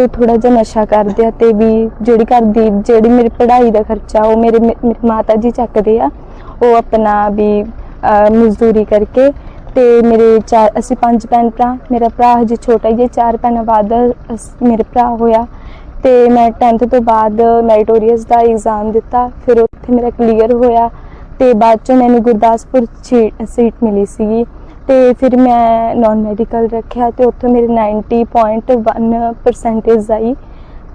ਤੇ ਥੋੜਾ ਜਿਹਾ ਨਸ਼ਾ ਕਰਦੇ ਆ ਤੇ ਵੀ ਜਿਹੜੀ ਘਰ ਦੀ ਜਿਹੜੀ ਮੇਰੀ ਪੜ੍ਹਾਈ ਦਾ ਖਰਚਾ ਉਹ ਮੇਰੇ ਮੇਰੇ ਮਾਤਾ ਜੀ ਚੱਕਦੇ ਆ ਉਹ ਆਪਣਾ ਵੀ ਅਹ, ਮਜ਼ਦੂਰੀ ਕਰਕੇ ਤੇ ਮੇਰੇ ਚਾਰ ਅਸੀਂ ਪੰਜ ਭੈਣ ਭਰਾ ਮੇਰਾ ਭਰਾ ਹਜੇ ਛੋਟਾ ਹੀ ਹੈ ਚਾਰ ਭੈਣਾਂ ਬਾਅਦ ਅਸ- ਮੇਰੇ ਭਰਾ ਹੋਇਆ ਤੇ ਮੈਂ 10th ਤੋਂ ਬਾਅਦ ਮੈਰੀਟੋਰੀਅਸ ਦਾ ਐਗਜ਼ਾਮ ਦਿੱਤਾ ਫਿਰ ਉੱਥੇ ਮੇਰਾ ਕਲੀਅਰ ਹੋਇਆ ਤੇ ਬਾਅਦ ਚੋਂ ਮੈਨੂੰ ਗੁਰਦਾਸਪੁਰ ਸੀਟ ਮਿਲੀ ਸੀਗੀ। ਤੇ ਫਿਰ ਮੈਂ ਨਾਨ ਮੈਡੀਕਲ ਰੱਖਿਆ ਤੇ ਉੱਥੋਂ ਮੇਰੇ 90.1 ਪਰਸੈਂਟੇਜ ਆਈ।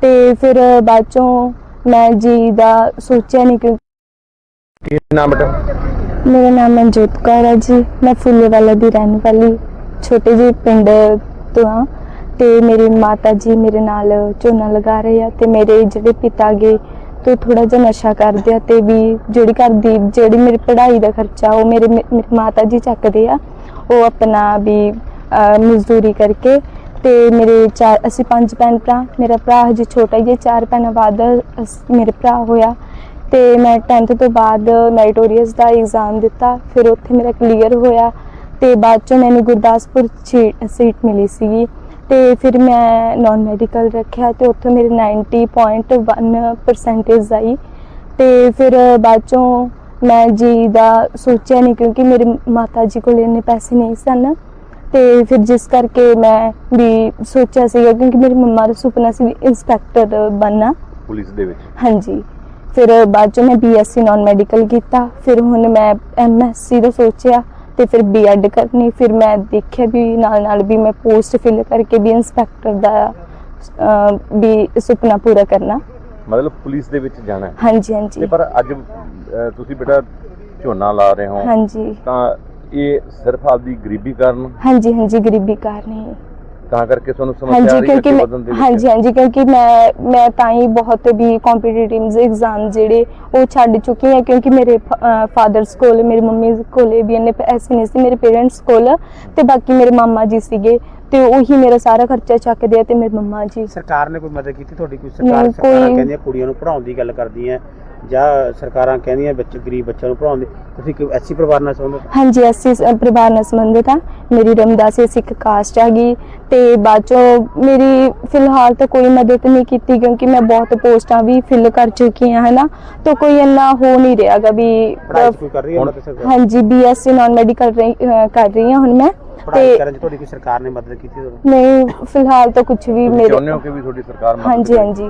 ਤੇ ਫਿਰ ਬਾਅਦ ਚੋਂ ਮੈਂ ਜੀ ਦਾ ਸੋਚਿਆ ਨਹੀਂ ਕਿ ਕੀ ਨਾਮ ਬੇਟਾ? ਮੇਰਾ ਨਾਮ ਮਨਜੋਤ ਕੌਰ ਹੈ ਜੀ। ਮੈਂ ਫੁੱਲੇਵਾਲਾ ਦੀ ਰਹਿਣ ਵਾਲੀ ਛੋਟੇ ਜਿਹੇ ਪਿੰਡ ਤੋਂ ਹਾਂ। ਤੇ ਮੇਰੀ ਮਾਤਾ ਜੀ ਮੇਰੇ ਨਾਲ ਝੋਨਾ ਲਗਾ ਰਹੇ ਆ ਤੇ ਮੇਰੇ ਜਿਹੜੇ ਪਿਤਾ ਗੇ ਤੋਂ ਥੋੜਾ ਜਿਹਾ ਨਸ਼ਾ ਕਰਦੇ ਆ ਤੇ ਵੀ ਜਿਹੜੀ ਘਰ ਦੀ ਜਿਹੜੀ ਮੇਰੀ ਪੜ੍ਹਾਈ ਦਾ ਖਰਚਾ ਉਹ ਮੇਰੇ ਮੇਰੇ ਮਾਤਾ ਜੀ ਚੱਕਦੇ ਆ। ਉਹ ਆਪਣਾ ਵੀ ਮਜ਼ਦੂਰੀ ਕਰਕੇ ਤੇ ਮੇਰੇ ਚਾਰ, ਅਸੀਂ ਪੰਜ ਭੈਣ ਭਰਾ, ਮੇਰਾ ਭਰਾ ਹਜੇ ਛੋਟਾ ਹੀ ਹੈ, ਚਾਰ ਭੈਣਾਂ ਬਾਅਦ ਅਸ- ਮੇਰੇ ਭਰਾ ਹੋਇਆ ਤੇ ਮੈਂ 10th ਤੋਂ ਬਾਅਦ ਮੈਰੀਟੋਰੀਅਸ ਦਾ ਐਗਜ਼ਾਮ ਦਿੱਤਾ, ਫਿਰ ਉੱਥੇ ਮੇਰਾ ਕਲੀਅਰ ਹੋਇਆ ਤੇ ਬਾਅਦ ਚੋਂ ਮੈਨੂੰ ਗੁਰਦਾਸਪੁਰ ਸੀਟ ਮਿਲੀ ਸੀਗੀ ਤੇ ਫਿਰ ਮੈਂ ਨਾਨ ਮੈਡੀਕਲ ਰੱਖਿਆ ਤੇ ਉੱਥੋਂ ਮੇਰੇ 90.1 ਪਰਸੈਂਟੇਜ ਆਈ ਤੇ ਫਿਰ ਬਾਅਦ ਚੋਂ ਮੈਂ ਜੀ ਦਾ ਸੋਚਿਆ ਨਹੀਂ ਕਿਉਂਕਿ ਮੇਰੇ ਮਾਤਾ ਜੀ ਕੋਲ ਇੰਨੇ ਪੈਸੇ ਨਹੀਂ ਸਨ। ਤੇ ਫਿਰ ਜਿਸ ਕਰਕੇ ਮੈਂ ਵੀ ਸੋਚਿਆ ਸੀਗਾ ਕਿਉਂਕਿ ਮੇਰੀ ਮੰਮਾ ਦਾ ਸੁਪਨਾ ਸੀ ਇੰਸਪੈਕਟਰ ਬਣਨਾ। ਪੁਲਿਸ ਦੇ ਵਿੱਚ। ਹਾਂਜੀ। ਫਿਰ ਬਾਅਦ ਚੋਂ ਮੈਂ ਬੀਐਸਸੀ ਨਾਨ ਮੈਡੀਕਲ ਕੀਤਾ। ਫਿਰ ਹੁਣ ਮੈਂ ਐਮਐਸਸੀ ਦਾ ਸੋਚਿਆ ਤੇ ਫਿਰ ਬੀਐਡ ਕਰਨੀ। ਫਿਰ ਮੈਂ ਦੇਖਿਆ ਵੀ ਨਾਲ ਨਾਲ ਵੀ ਮੈਂ ਪੋਸਟ ਫਿਲ ਕਰਕੇ ਵੀ ਇੰਸਪੈਕਟਰ ਦਾ ਵੀ ਸੁਪਨਾ ਪੂਰਾ ਕਰਨਾ। ਮਤਲਬ ਪੁਲਿਸ ਦੇ ਵਿੱਚ ਜਾਣਾ ਹੈ। ਹਾਂਜੀ ਤੇ ਹਾਂਜੀ ਪਰ ਅੱਜ ਅਹ, ਤੁਸੀਂ ਬੇਟਾ ਝੋਨਾ ਲਾ ਰਹੇ ਹੋ। ਹਾਂਜੀ। ਤਾਂ ਇਹ ਸਿਰਫ ਆਪਦੀ ਗਰੀਬੀ ਕਾਰਨ? ਹਾਂਜੀ ਹਾਂਜੀ ਗਰੀਬੀ ਕਾਰਨ ਹੀ। ਤਾਂ ਕਰਕੇ ਤੁਹਾਨੂੰ ਸਮੱਸਿਆ ਆ ਹਾਂਜੀ ਰਹੀ ਹੈ ਕਿਉਂਕਿ ਅੱਗੇ ਵਧਣ ਦੇ ਵਿੱਚ? ਹਾਂਜੀ ਹਾਂਜੀ ਕਿਉਂਕਿ ਮੈਂ ਮੈਂ ਤਾਂ ਹੀ ਬਹੁਤ ਵੀ ਕੰਪੀਟੀਟਿਵ ਐਗਜ਼ਾਮ ਜਿਹੜੇ ਉਹ ਛੱਡ ਚੁੱਕੀ ਹਾਂ ਕਿਉਂਕਿ ਮੇਰੇ ਫਾਦਰਸ ਕੋਲ ਮੇਰੀ ਮੰਮੀ ਕੋਲੇ ਵੀ ਇੰਨੇ ਪੈਸੇ ਨਹੀਂ ਸੀ ਮੇਰੇ ਪੇਰੈਂਟਸ ਕੋਲ ਤੇ ਬਾਕੀ ਮੇਰੇ ਮਾਮਾ ਜੀ ਸੀਗੇ। ਤੇ ਉਹੀ ਮੇਰਾ ਸਾਰਾ ਖਰਚਾ ਚੱਕਦੇ ਆ ਤੇ ਮੇਰੇ ਮੰਮਾ ਜੀ। ਸਰਕਾਰ ਨੇ ਕੋਈ ਮਦਦ ਕੀਤੀ? ਤੁਹਾਡੀ ਕੋਈ ਨਹੀਂ, ਸਰਕਾਰ ਸਰਕਾਰਾਂ ਕੋਈ- ਕਹਿੰਦੀਆਂ ਕੁੜੀਆਂ ਨੂੰ ਪੜਾਉਣ ਦੀ ਗੱਲ ਕਰਦੀਆਂ ਜਾਂ ਸਰਕਾਰਾਂ ਕਹਿੰਦੀਆਂ ਬੱਚੇ ਗਰੀਬ ਬੱਚਿਆਂ ਨੂੰ ਪੜਾਉਣ ਦੀ ਤੁਸੀਂ ਕੋਈ ਐਸੀ ਪਰਿਵਾਰ ਨਾਲ ਸੰਬੰਧਿਤ? ਹਾਂਜੀ ਅਸੀਂ ਸ- ਪਰਿਵਾਰ ਨਾਲ ਸੰਬੰਧਿਤ ਆ। ਮੇਰੀ ਰਮਦਾਸੀ ਸਿੱਖ ਕਾਸਟ ਹੈਗੀ ਤੇ ਬਾਅਦ ਚੋਂ ਮੇਰੀ ਫਿਲਹਾਲ ਤਾਂ ਕੋਈ ਮਦਦ ਨਹੀਂ ਕੀਤੀ ਕਿਉਂਕਿ ਮੈਂ ਬਹੁਤ ਪੋਸਟਾਂ ਵੀ ਫਿਲ ਕਰ ਚੁੱਕੀ ਹਾਂ ਹਨਾ। ਤਾਂ ਕੋਈ ਇੰਨਾ ਹੋ ਨਹੀਂ ਰਿਹਾਗਾ ਵੀ ਪੜਾਈ ਕੋਈ ਕਰ ਰਹੀ ਹੈ ਹੁਣ- ਮਦਦ ਸਰਕਾਰ ਹਾਂਜੀ ਬੀਐਸਸੀ ਨਾਨ ਮੈਡੀਕਲ ਕਰ ਰਹੀ ਹਾਂ ਹੁਣ ਮੈਂ। ਪੜਾਈ ਤੇ ਕਰਨ ਚ ਤੁਹਾਡੀ ਕੋਈ ਸਰਕਾਰ ਨੇ ਮਦਦ ਕੀਤੀ ਤੁਹਾਨੂੰ ਨਹੀਂ ਫਿਲਹਾਲ ਤਾਂ ਕੁਝ ਵੀ ਤੁਸੀਂ ਚਾਹੁੰਦੇ ਮੇਰੇ ਹੋ ਕਿ ਵੀ ਤੁਹਾਡੀ ਸਰਕਾਰ ਮਦਦ ਹਾਂਜੀ ਕਰੇ? ਹਾਂਜੀ।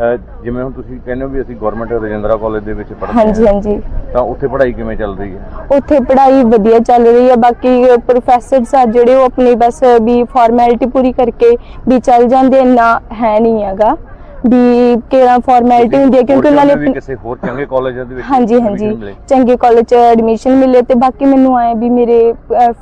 ਅਹ, ਜਿਵੇਂ ਹੁਣ ਤੁਸੀਂ ਕਹਿੰਦੇ ਹੋ ਵੀ ਅਸੀਂ ਗਵਰਨਮੈਂਟ ਰਜਿੰਦਰਾ ਕਾਲਜ ਦੇ ਵਿੱਚ ਪੜ੍ਹਦੇ ਹਾਂਜੀ ਹਾਂ। ਹਾਂਜੀ। ਤਾਂ ਉੱਥੇ ਪੜ੍ਹਾਈ ਕਿਵੇਂ ਚੱਲ ਰਹੀ ਹੈ? ਉੱਥੇ ਪੜ੍ਹਾਈ ਵਧੀਆ ਚੱਲ ਰਹੀ ਹੈ ਬਾਕੀ ਪ੍ਰੋਫੈਸਰਸ ਆ ਜਿਹੜੇ ਉਹ ਆਪਣੀ ਬਸ ਵੀ ਫਾਰਮੈਲਿਟੀ ਪੂਰੀ ਕਰਕੇ ਵੀ ਚੱਲ ਜਾਂਦੇ ਇੰਨਾ ਹੈ ਨਹੀਂ ਹੈਗਾ। ਵੀ ਕਿਹੜਾ ਫਾਰਮੈਲਿਟੀ ਹੁੰਦੀ ਹੈ ਕਿਉਂਕਿ ਉਹਨਾਂ ਨੇ ਕਿਸੇ ਹੋਰ ਚੰਗੇ ਕਾਲਜਾਂ ਦੇ ਵਿੱਚ ਹਾਂਜੀ ਹਾਂਜੀ। ਚੰਗੇ ਕਾਲਜ ਚ ਐਡਮਿਸ਼ਨ ਮਿਲੇ ਤੇ ਬਾਕੀ ਮੈਨੂੰ ਆਏ ਵੀ ਮੇਰੇ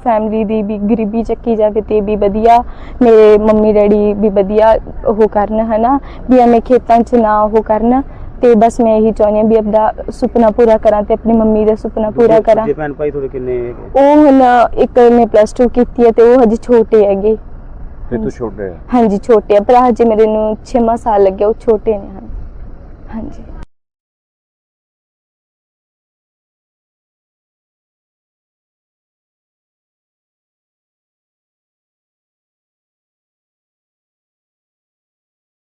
ਫੈਮਿਲੀ ਦੀ ਵੀ ਗਰੀਬੀ ਚੱਕੀ ਜਾਵੇ ਤੇ ਵੀ ਵਧੀਆ ਮੇਰੇ ਮੰਮੀ ਡੈਡੀ ਵੀ ਵਧੀਆ ਉਹ ਕਰਨ ਹਨਾ ਵੀ ਐਵੇਂ ਖੇਤਾਂ 'ਚ ਨਾ ਉਹ ਕਰਨ ਤੇ ਬਸ ਮੈਂ ਇਹੀ ਚਾਹੁੰਦੀ ਹਾਂ ਵੀ ਆਪਦਾ ਸੁਪਨਾ ਪੂਰਾ ਕਰਾਂ ਤੇ ਆਪਣੀ ਮੰਮੀ ਦਾ ਸੁਪਨਾ ਪੂਰਾ ਕਰਾਂ ਦੂਜੇ ਭੈਣ ਭਾਈ ਤੁਹਾਡੇ ਕਿੰਨੇ ਹੈਗੇ? ਉਹ ਹੁਣ ਇੱਕ ਨੇ ਪਲੱਸ 2 ਕੀਤੀ ਹੈ ਤੇ ਉਹ ਹਜੇ ਛੋਟੇ ਹੈਗੇ ਤੇ ਤੂੰ ਛੋਟੇ ਆ। ਹਾਂਜੀ ਛੋਟੇ ਆ। ਭਰਾ ਹਜੇ ਮੇਰੇ ਨੂੰ 6 ਸਾਲ ਲੱਗਿਆ ਉਹ ਛੋਟੇ ਨੇ। ਹਾਂਜੀ।